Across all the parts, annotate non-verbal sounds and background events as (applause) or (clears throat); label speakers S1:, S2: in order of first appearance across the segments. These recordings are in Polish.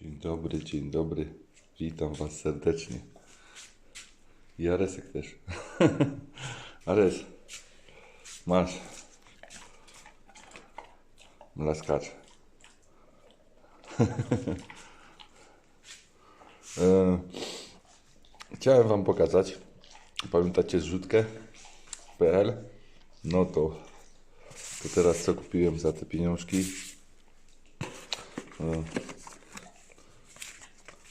S1: Dzień dobry, dzień dobry. Witam Was serdecznie. I Aresek też. (laughs) Ares, masz. Mlaskacz. (laughs) E, Chciałem Wam pokazać. Pamiętacie zrzutkę.pl? No to, to teraz co kupiłem za te pieniążki?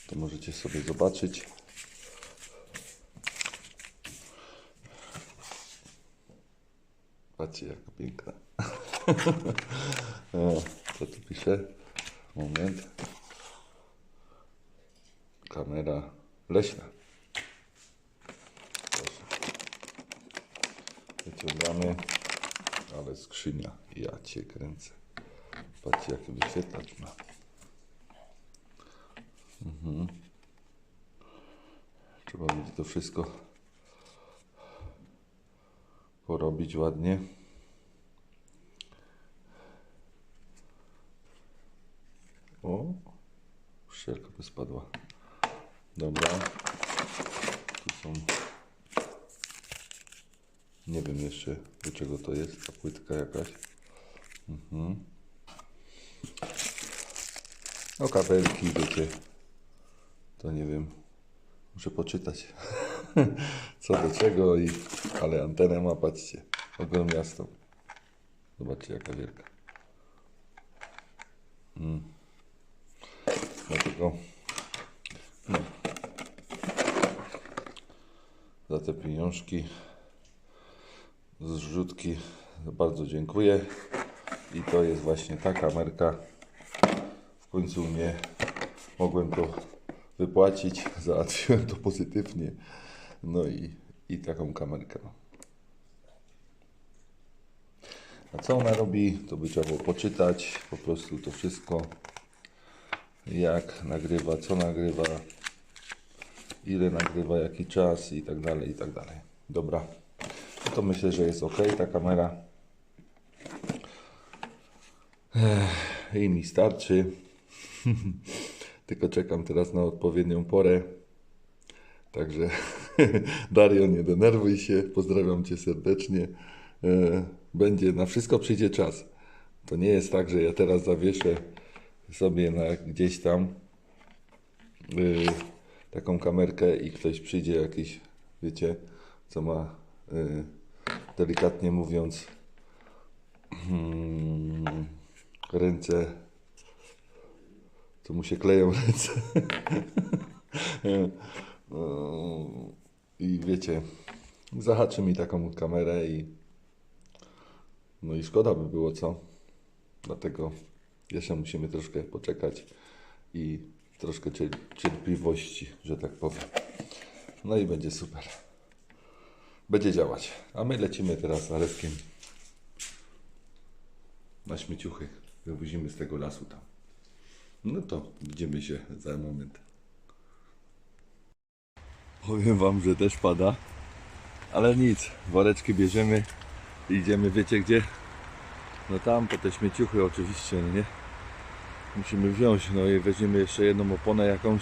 S1: To możecie sobie zobaczyć. Patrzcie jaka piękna. (laughs) o, co tu pisze? Moment. Kamera leśna. Wyciągamy. Ale skrzynia. Ja cię kręcę. Patrzcie jaki wyświetlacz ma. Trzeba będzie to wszystko porobić ładnie. O, szczelka by spadła. Dobra. Tu są. Nie wiem jeszcze do czego to jest, ta płytka jakaś. Mhm. No kabelki, wiecie. To nie wiem. Muszę poczytać. (laughs) Co do czego i... Ale antenę ma, patrzcie. Ogromiastą. Zobaczcie jaka wielka. Mm. Dlatego... No. Za te pieniążki zrzutki bardzo dziękuję. I to jest właśnie ta kamerka. W końcu mnie mogłem to wypłacić. (laughs) Załatwiłem to pozytywnie. No i, i taką kamerkę. A co ona robi, to by trzeba było poczytać. Po prostu to wszystko. Jak nagrywa, co nagrywa, ile nagrywa, jaki czas i tak dalej, i tak dalej. Dobra. No to myślę, że jest ok ta kamera. I mi starczy. (laughs) Tylko czekam teraz na odpowiednią porę. Także (laughs) Dario, nie denerwuj się. Pozdrawiam Cię serdecznie. E, Będzie, na wszystko przyjdzie czas. To nie jest tak, że ja teraz zawieszę sobie na gdzieś tam y, taką kamerkę i ktoś przyjdzie jakiś, wiecie, co ma y, delikatnie mówiąc mm, ręce, co mu się kleją ręce. No, (laughs) I wiecie, zahaczy mi taką kamerę i no i szkoda by było, co? Dlatego jeszcze musimy troszkę poczekać i troszkę cier- cierpliwości, że tak powiem. No i będzie super. Będzie działać. A my lecimy teraz Areskiem na śmieciuchy. Wywozimy z tego lasu tam. No to widzimy się za moment. Powiem wam, że też pada. Ale nic, woreczki bierzemy i idziemy, wiecie gdzie? No tam, po te śmieciuchy oczywiście, no nie? Musimy wziąć, no i weźmiemy jeszcze jedną oponę jakąś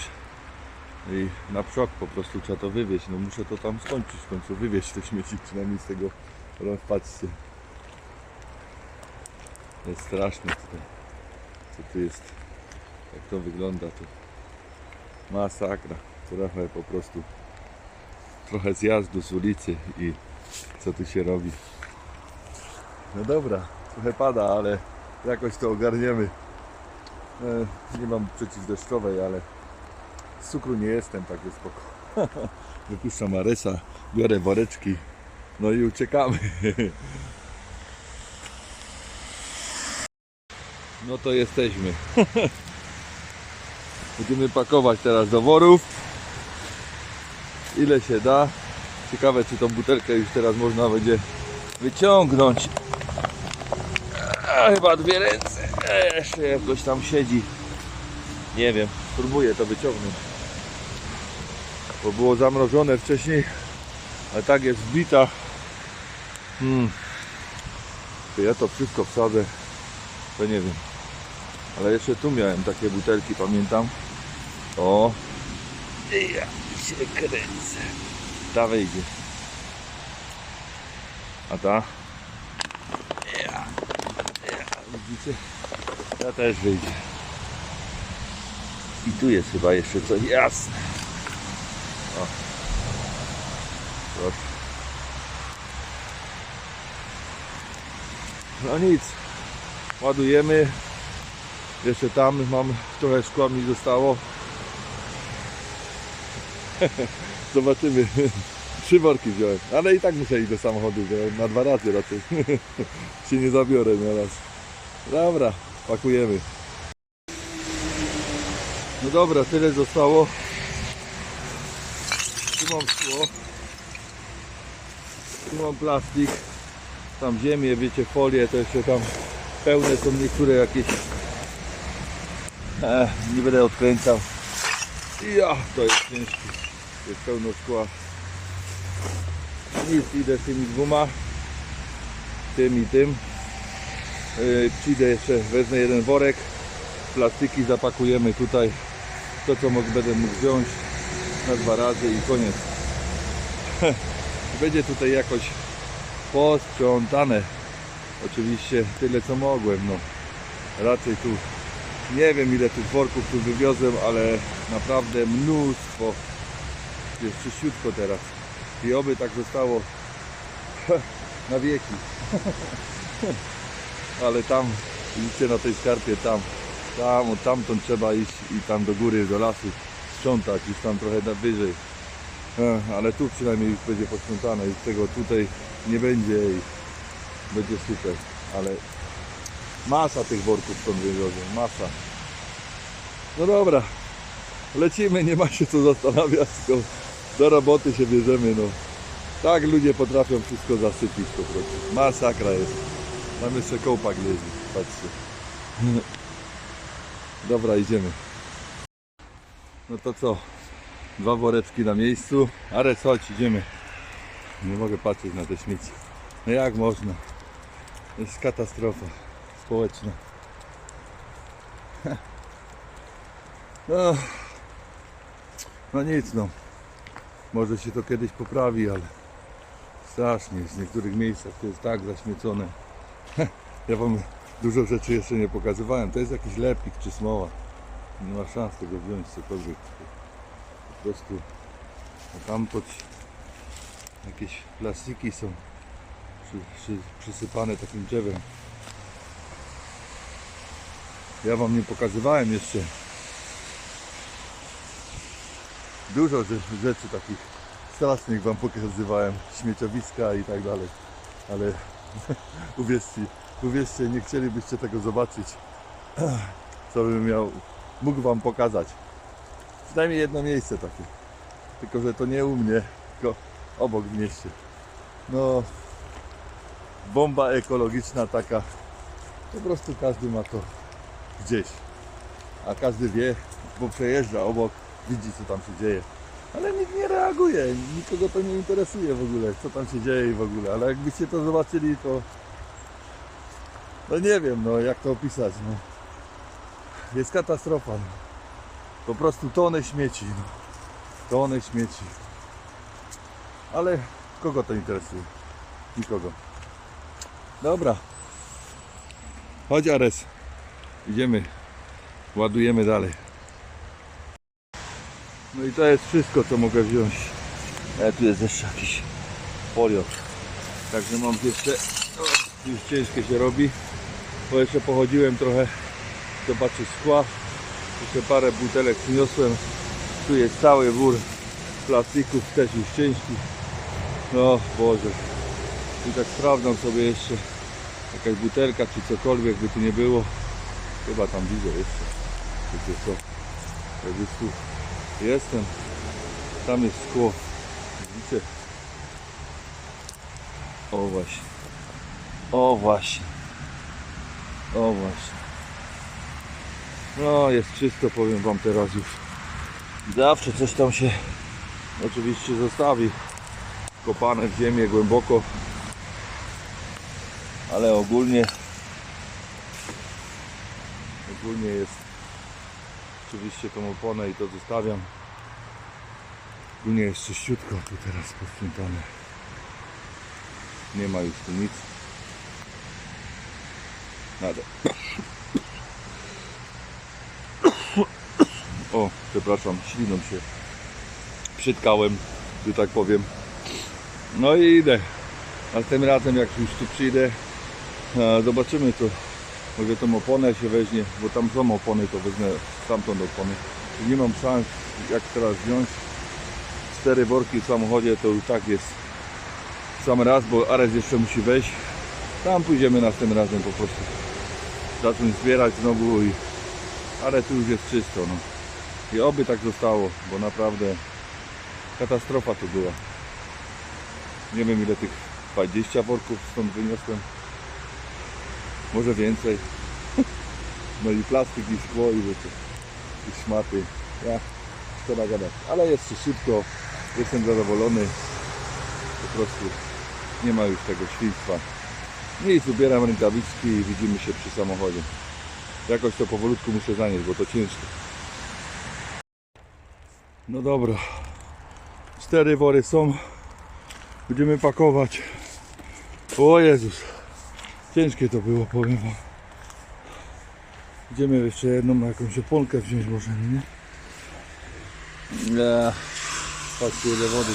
S1: i na przok po prostu trzeba to wywieźć. No muszę to tam skończyć w końcu, wywieźć te śmieci przynajmniej z tego no, patrzcie. Jest straszne tutaj. Co tu jest? Jak to wygląda to masakra. Trochę po prostu trochę zjazdu z ulicy i co tu się robi. No dobra, trochę pada, ale jakoś to ogarniemy. E, nie mam przeciwdeszczowej, ale z cukru nie jestem, także spoko. (laughs) Wypuszczam Aresa, biorę woreczki, no i uciekamy. (laughs) No to jesteśmy. (laughs) Będziemy pakować teraz do worów. Ile się da. Ciekawe czy tą butelkę już teraz można będzie wyciągnąć. A, chyba dwie ręce. E, Jeszcze jakoś tam siedzi. Nie wiem, spróbuję to wyciągnąć. Bo było zamrożone wcześniej, ale tak jest wbita. Hmm. Czy ja to wszystko wsadzę, to nie wiem. Ale jeszcze tu miałem takie butelki, pamiętam. O! Ja się kręcę. Ta wyjdzie. A ta? Ja. Ja. Widzicie? Ta też wyjdzie. I tu jest chyba jeszcze coś jasne. O. Proszę. No nic. Ładujemy. Jeszcze tam mam trochę szkła mi zostało. (laughs) Zobaczymy. (laughs) Trzy worki wziąłem, ale i tak muszę iść do samochodu, na dwa razy raczej (laughs) się nie zabiorę na raz. Dobra, pakujemy. No dobra, tyle zostało. Tu mam szkło. Tu mam plastik. Tam ziemię, wiecie, folię, to jeszcze tam pełne są niektóre jakieś. E, nie będę odkręcał. Ja, to jest ciężki. Jest pełno szkła. Nic, idę tymi dwoma. Tym i tym. Yy, przyjdę jeszcze, wezmę jeden worek. Plastiki zapakujemy tutaj. To co mógł, będę mógł wziąć na dwa razy i koniec. (laughs) Będzie tutaj jakoś posprzątane. Oczywiście tyle co mogłem. No. Raczej tu nie wiem ile tych worków tu wywiozłem, ale naprawdę mnóstwo. Jest czyściutko teraz. I oby tak zostało (laughs) na wieki. (laughs) Ale tam, widzicie na tej skarpie, tam, tam, o tamtąd trzeba iść i tam do góry, do lasu sprzątać, już tam trochę wyżej. E, Ale tu przynajmniej już będzie posprzątane i tego tutaj nie będzie i będzie super. Ale masa tych worków stąd wywiozłem, masa. No dobra, lecimy, nie ma się co zastanawiać, tylko do roboty się bierzemy, no. Tak ludzie potrafią wszystko zasypić po prostu. Masakra jest. Tam jeszcze kołpak jeździ, patrzcie. Dobra, idziemy. No to co? Dwa woreczki na miejscu. Ares, chodź, idziemy. Nie mogę patrzeć na te śmieci. No jak można? Jest katastrofa społeczna. (laughs) No, no nic no. Może się to kiedyś poprawi, ale strasznie. W niektórych miejscach to jest tak zaśmiecone. (laughs) Ja wam dużo rzeczy jeszcze nie pokazywałem. To jest jakiś lepik czy smoła. Nie ma szans tego wziąć cokolwiek. Po prostu tam pod jakieś plastiki są przy, przy, przysypane takim drzewem. Ja wam nie pokazywałem jeszcze dużo rzeczy, takich strasznych wam pokazywałem, śmieciowiska i tak dalej, ale (laughs) uwierzcie, uwierzcie, nie chcielibyście tego zobaczyć, (clears throat) co bym miał, mógł wam pokazać. Przynajmniej jedno miejsce takie, tylko że to nie u mnie, tylko obok w mieście. No, bomba ekologiczna taka, po prostu każdy ma to gdzieś, a każdy wie, bo przejeżdża obok, widzi co tam się dzieje. Ale nikt nie reaguje, nikogo to nie interesuje w ogóle, co tam się dzieje i w ogóle. Ale jakbyście to zobaczyli, to no nie wiem, no jak to opisać, no. Jest katastrofa. No. Po prostu tonę śmieci, no. Tonę śmieci. Ale kogo to interesuje? Nikogo. Dobra. Chodź Ares. Idziemy. Ładujemy dalej. No i to jest wszystko, co mogę wziąć. A tu jest jeszcze jakiś poliot. Także mam jeszcze, o, już ciężkie się robi. Bo jeszcze pochodziłem trochę zobaczyć szkła. Jeszcze parę butelek przyniosłem. Tu jest cały wór plastików, też już ciężki. No Boże. I tak sprawdzam sobie jeszcze jakaś butelka czy cokolwiek by tu nie było. Chyba tam widzę jeszcze. Wiecie co? Tu Jestem. Tam jest szkło. Widzicie? O właśnie. O właśnie. O właśnie. No jest czysto, powiem wam teraz już. Zawsze coś tam się oczywiście zostawi. Kopane w ziemię głęboko. Ale ogólnie ogólnie jest oczywiście tą oponę i to zostawiam. Tu nie jest czyściutko, tu teraz posprzątane. Nie ma już tu nic. Nada. O, przepraszam, śliną się. Przytkałem, że tak powiem. No i idę. Następnym razem jak już tu przyjdę, zobaczymy to. Może tą oponę się weźmie, bo tam są opony, to wezmę stamtąd opony. Nie mam szans jak teraz wziąć cztery worki w samochodzie, to już tak jest sam raz, bo Ares jeszcze musi wejść. Tam pójdziemy następnym razem po prostu. Zacząć zbierać znowu i... Ale tu już jest czysto, no. I oby tak zostało, bo naprawdę katastrofa tu była. Nie wiem ile tych 20 worków stąd wyniosłem. Może więcej. No i plastik i szkło i wiecie. I szmaty. Ja, szkoda gadać. Ale jest szybko. Jestem zadowolony. Po prostu nie ma już tego świństwa. Nic, ubieram rękawiczki i widzimy się przy samochodzie. Jakoś to powolutku muszę zanieść, bo to ciężko. No dobra. Cztery wory są. Będziemy pakować. O Jezus. Ciężkie to było, powiem wam. Idziemy jeszcze jedną jakąś oponkę wziąć może, nie? Nie. Patrzcie ile wody.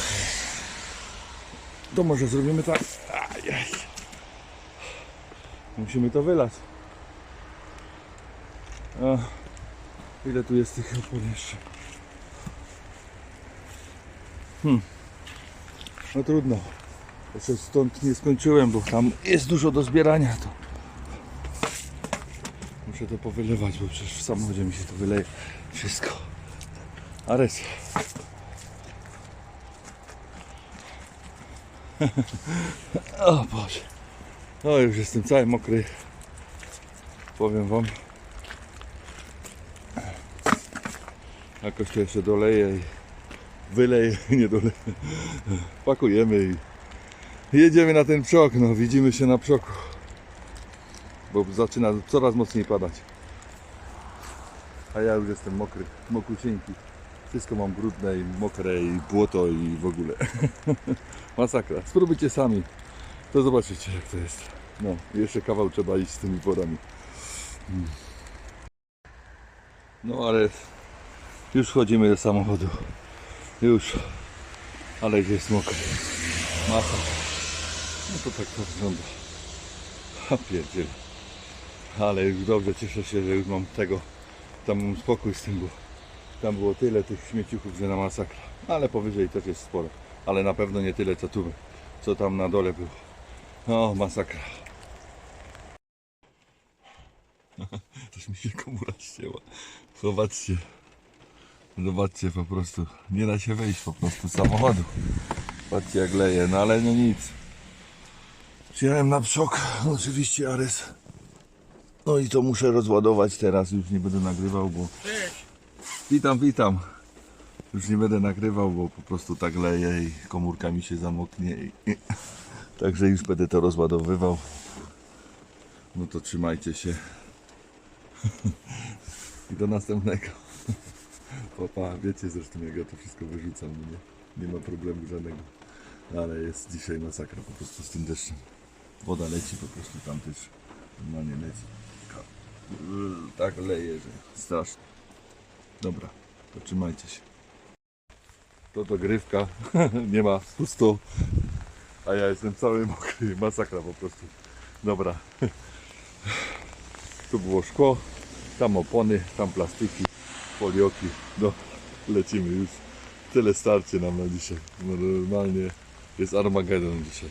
S1: To może zrobimy tak. Ajaj. Musimy to wylać. A, ile tu jest tych opon jeszcze? Hmm. No trudno. Jeszcze stąd nie skończyłem, bo tam jest dużo do zbierania. To muszę to powylewać, bo przecież w samochodzie mi się to wyleje wszystko. Ares. (laughs) o Boże. No już jestem cały mokry. Powiem wam. Jakoś to jeszcze doleję i wyleję, (laughs) nie doleję. Pakujemy i jedziemy na ten przok. No, widzimy się na przoku. Bo zaczyna coraz mocniej padać. A ja już jestem mokry, mokrucieńki. Wszystko mam brudne i mokre i błoto i w ogóle. (laughs) Masakra. Spróbujcie sami. To zobaczycie jak to jest. No, jeszcze kawał trzeba iść z tymi worami. Mm. No ale już wchodzimy do samochodu. Już. Ale jest mokry. Masa. No to tak to wygląda. A pierdziel. Ale już dobrze, cieszę się, że już mam tego, tam mam spokój z tym, bo tam było tyle tych śmieciuchów, że na masakra. Ale powyżej też jest sporo. Ale na pewno nie tyle, co tu, co tam na dole było. No, masakra. (laughs) Coś mi się komura ścięła. Zobaczcie. Zobaczcie po prostu. Nie da się wejść po prostu z samochodu. Patrzcie jak leje, no ale no nic. Przyjechałem na przok, oczywiście Ares. No i to muszę rozładować teraz, już nie będę nagrywał, bo... Witam, witam. Już nie będę nagrywał, bo po prostu tak leje i komórka mi się zamoknie. I... Także już będę to rozładowywał. No to trzymajcie się. (laughs) I do następnego. Papa, wiecie zresztą jak ja to wszystko wyrzucam, no nie, nie ma problemu żadnego. Ale jest dzisiaj masakra po prostu z tym deszczem. Woda leci po prostu tam też. Normalnie leci. Ka- Tak leje, że strasznie. Dobra, to trzymajcie się. To dogrywka, (laughs) nie ma pusto, a ja jestem cały mokry, masakra po prostu. Dobra, (laughs) tu było szkło, tam opony, tam plastiki, folioki, no lecimy już. Tyle starcie nam na dzisiaj, normalnie jest Armagedon dzisiaj.